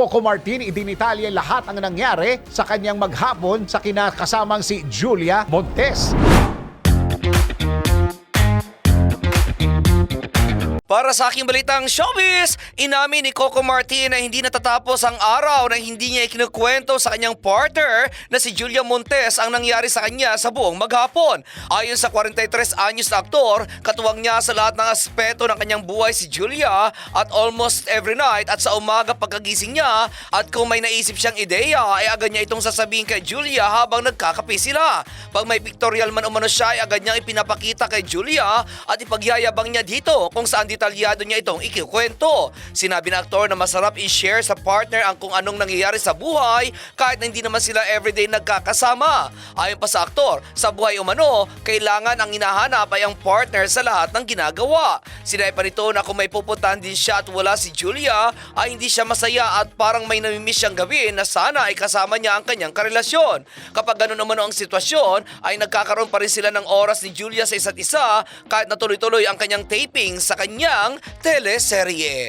Coco Martin idinitalye lahat ang nangyari sa kanyang maghapon sa kinakasamang si Julia Montes. Para sa aking balitang showbiz, inamin ni Coco Martin na hindi natatapos ang araw na hindi niya ikinukwento sa kanyang partner na si Julia Montes ang nangyari sa kanya sa buong maghapon. Ayon sa 43 anyos na aktor, katuwang niya sa lahat ng aspeto ng kanyang buhay si Julia at almost every night at sa umaga pagkagising niya at kung may naisip siyang ideya ay agad niya itong sasabihin kay Julia habang nagkakape sila. Pag may pictorial man umano siya ay agad niyang ipinapakita kay Julia at ipagyayabang niya dito kung saan detalyado niya itong ikikwento. Sinabi ng aktor na masarap i-share sa partner ang kung anong nangyayari sa buhay kahit na hindi naman sila everyday nagkakasama. Ayon pa sa aktor, sa buhay umano, kailangan ang hinahanap ay ang partner sa lahat ng ginagawa. Sinabi pa nito na kung may pupuntahan din siya at wala si Julia, ay hindi siya masaya at parang may namimiss siyang gawin na sana ay kasama niya ang kanyang karelasyon. Kapag ganun naman ang sitwasyon, ay nagkakaroon pa rin sila ng oras ni Julia sa isa't isa kahit na tuloy-tuloy ang kanyang taping sa kanyang teleserye.